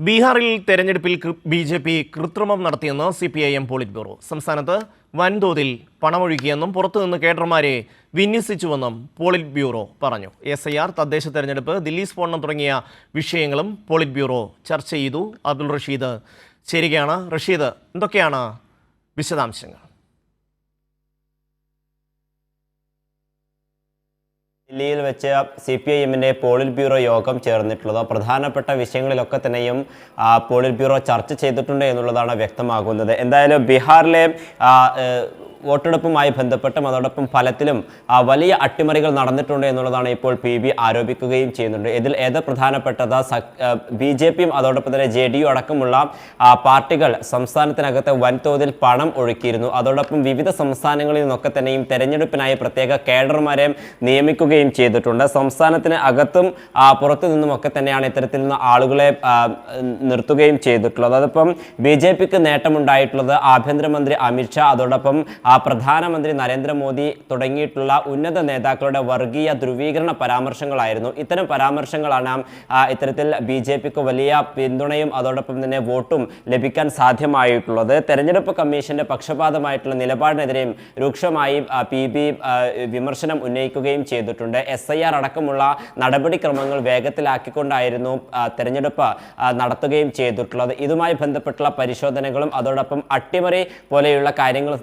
ബീഹാറിൽ തെരഞ്ഞെടുപ്പിൽ B J P കൃത്രിമം നടത്തിയെന്ന് C P I M politburo സംസ്ഥാനത്ത് വൻതോതിൽ പണമൊഴുക്കിയെന്നും പുറത്തുനിന്ന് കേഡർമാരെ വിന്യസിച്ചുവെന്നും പോളിറ്റ് ബ്യൂറോ പറഞ്ഞു. എസ് ഐ ആർ തദ്ദേശ തെരഞ്ഞെടുപ്പ് ദില്ലി സ്ഫോടനം തുടങ്ങിയ വിഷയങ്ങളും പോളിറ്റ് ബ്യൂറോ ചർച്ച ചെയ്തു. അബ്ദുൾ റഷീദ് ചേരുകയാണ്. റഷീദ് എന്തൊക്കെയാണ് വിശദാംശങ്ങൾ? ദില്ലിയിൽ വെച്ച് സി പി ഐ എമ്മിന്റെ പോളിറ്റ് ബ്യൂറോ യോഗം ചേർന്നിട്ടുള്ളത്. പ്രധാനപ്പെട്ട വിഷയങ്ങളിലൊക്കെ തന്നെയും പോളിറ്റ് ബ്യൂറോ ചർച്ച ചെയ്തിട്ടുണ്ട് എന്നുള്ളതാണ് വ്യക്തമാകുന്നത്. എന്തായാലും ബീഹാറിലെ വോട്ടെടുപ്പുമായി ബന്ധപ്പെട്ടും അതോടൊപ്പം ഫലത്തിലും വലിയ അട്ടിമറികൾ നടന്നിട്ടുണ്ട് എന്നുള്ളതാണ് ഇപ്പോൾ പി ബി ആരോപിക്കുകയും ചെയ്യുന്നുണ്ട്. ഇതിൽ ഏത് പ്രധാനപ്പെട്ടത്? ബി ജെ പിയും അതോടൊപ്പം തന്നെ ജെ ഡി യു അടക്കമുള്ള പാർട്ടികൾ സംസ്ഥാനത്തിനകത്ത് വൻതോതിൽ പണം ഒഴുക്കിയിരുന്നു. അതോടൊപ്പം വിവിധ സംസ്ഥാനങ്ങളിൽ നിന്നൊക്കെ തന്നെയും തെരഞ്ഞെടുപ്പിനായി പ്രത്യേക കേഡർമാരെ നിയമിക്കുകയും ചെയ്തിട്ടുണ്ട്. സംസ്ഥാനത്തിന് അകത്തും പുറത്തു നിന്നുമൊക്കെ തന്നെയാണ് ഇത്തരത്തിൽ നിന്ന് ആളുകളെ നിർത്തുകയും ചെയ്തിട്ടുള്ളത്. അതിപ്പം ബി ജെ പിക്ക് നേട്ടമുണ്ടായിട്ടുള്ളത് ആഭ്യന്തരമന്ത്രി അമിത്ഷാ അതോടൊപ്പം പ്രധാനമന്ത്രി നരേന്ദ്രമോദി തുടങ്ങിയിട്ടുള്ള ഉന്നത നേതാക്കളുടെ വർഗീയ ധ്രുവീകരണ പരാമർശങ്ങളായിരുന്നു. ഇത്തരം പരാമർശങ്ങളാണ് ഇത്തരത്തിൽ ബി ജെ പിക്ക് വലിയ പിന്തുണയും അതോടൊപ്പം തന്നെ വോട്ടും ലഭിക്കാൻ സാധ്യമായിട്ടുള്ളത്. തെരഞ്ഞെടുപ്പ് കമ്മീഷന്റെ പക്ഷപാതമായിട്ടുള്ള നിലപാടിനെതിരെയും രൂക്ഷമായി പി ബി വിമർശനം ഉന്നയിക്കുകയും ചെയ്തിട്ടുണ്ട്. എസ് ഐ ആർ അടക്കമുള്ള നടപടിക്രമങ്ങൾ വേഗത്തിലാക്കിക്കൊണ്ടായിരുന്നു തെരഞ്ഞെടുപ്പ് നടത്തുകയും ചെയ്തിട്ടുള്ളത്. ഇതുമായി ബന്ധപ്പെട്ടുള്ള പരിശോധനകളും അതോടൊപ്പം അട്ടിമറി പോലെയുള്ള കാര്യങ്ങൾ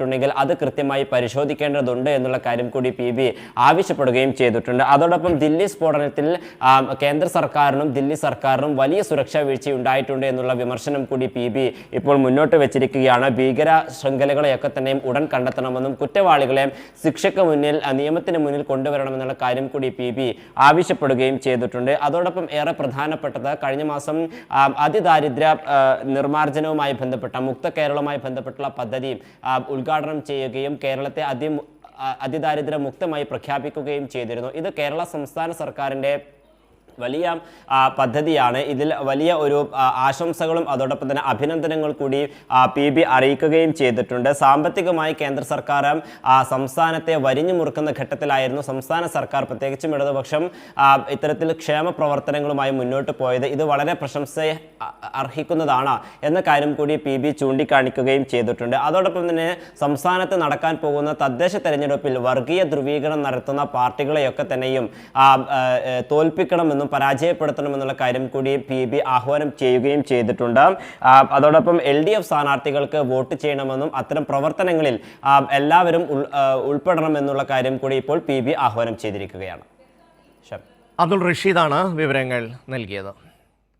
സംഭവിച്ചിട്ടുണ്ടെങ്കിൽ അത് കൃത്യമായി പരിശോധിക്കേണ്ടതുണ്ട് എന്നുള്ള കാര്യം കൂടി പി ബി ആവശ്യപ്പെടുകയും ചെയ്തിട്ടുണ്ട്. അതോടൊപ്പം ദില്ലി സ്ഫോടനത്തിൽ കേന്ദ്ര സർക്കാരിനും ദില്ലി സർക്കാരിനും വലിയ സുരക്ഷാ വീഴ്ച ഉണ്ടായിട്ടുണ്ട് എന്നുള്ള വിമർശനം കൂടി പി ബി ഇപ്പോൾ മുന്നോട്ട് വെച്ചിരിക്കുകയാണ്. ഭീകര ശൃംഖലകളെയൊക്കെ തന്നെയും ഉടൻ കണ്ടെത്തണമെന്നും കുറ്റവാളികളെ ശിക്ഷയ്ക്ക് മുന്നിൽ നിയമത്തിന് മുന്നിൽ കൊണ്ടുവരണമെന്നുള്ള കാര്യം കൂടി പി ബി ആവശ്യപ്പെടുകയും ചെയ്തിട്ടുണ്ട്. അതോടൊപ്പം ഏറെ പ്രധാനപ്പെട്ടത് കഴിഞ്ഞ മാസം അതിദാരിദ്ര്യ നിർമ്മാർജനവുമായി ബന്ധപ്പെട്ട മുക്ത കേരളവുമായി ബന്ധപ്പെട്ടുള്ള പദ്ധതി ഉദ്ഘാടനം ചെയ്യുകയും കേരളത്തെ അതി അതിദാരിദ്ര്യ മുക്തമായി പ്രഖ്യാപിക്കുകയും ചെയ്തിരുന്നു. ഇത് കേരള സംസ്ഥാന സർക്കാരിന്റെ വലിയ പദ്ധതിയാണ്. ഇതിൽ വലിയ ഒരു ആശംസകളും അതോടൊപ്പം തന്നെ അഭിനന്ദനങ്ങൾ കൂടി പി ബി അറിയിക്കുകയും ചെയ്തിട്ടുണ്ട്. സാമ്പത്തികമായി കേന്ദ്ര സർക്കാർ സംസ്ഥാനത്തെ വരിഞ്ഞു മുറുക്കുന്ന ഘട്ടത്തിലായിരുന്നു സംസ്ഥാന സർക്കാർ പ്രത്യേകിച്ചും ഇടതുപക്ഷം ഇത്തരത്തിൽ ക്ഷേമ പ്രവർത്തനങ്ങളുമായി മുന്നോട്ട് പോയത്. ഇത് വളരെ പ്രശംസ അർഹിക്കുന്നതാണ് എന്ന കാര്യം കൂടി പി ബി ചൂണ്ടിക്കാണിക്കുകയും ചെയ്തിട്ടുണ്ട്. അതോടൊപ്പം തന്നെ സംസ്ഥാനത്ത് നടക്കാൻ പോകുന്ന തദ്ദേശ തെരഞ്ഞെടുപ്പിൽ വർഗീയ ധ്രുവീകരണം നടത്തുന്ന പാർട്ടികളെയൊക്കെ തന്നെയും തോൽപ്പിക്കണമെന്നും പരാജയപ്പെടുത്തണമെന്നുള്ള കാര്യം കൂടി പി ബി ആഹ്വാനം ചെയ്യുകയും ചെയ്തിട്ടുണ്ട്. അതോടൊപ്പം എൽ ഡി എഫ് സ്ഥാനാർത്ഥികൾക്ക് വോട്ട് ചെയ്യണമെന്നും അത്തരം പ്രവർത്തനങ്ങളിൽ എല്ലാവരും ഉൾപ്പെടണമെന്നുള്ള കാര്യം കൂടി ഇപ്പോൾ പി ബി ആഹ്വാനം ചെയ്തിരിക്കുകയാണ്. അബ്ദുൾ റഷീദാണ് വിവരങ്ങൾ നൽകിയത്.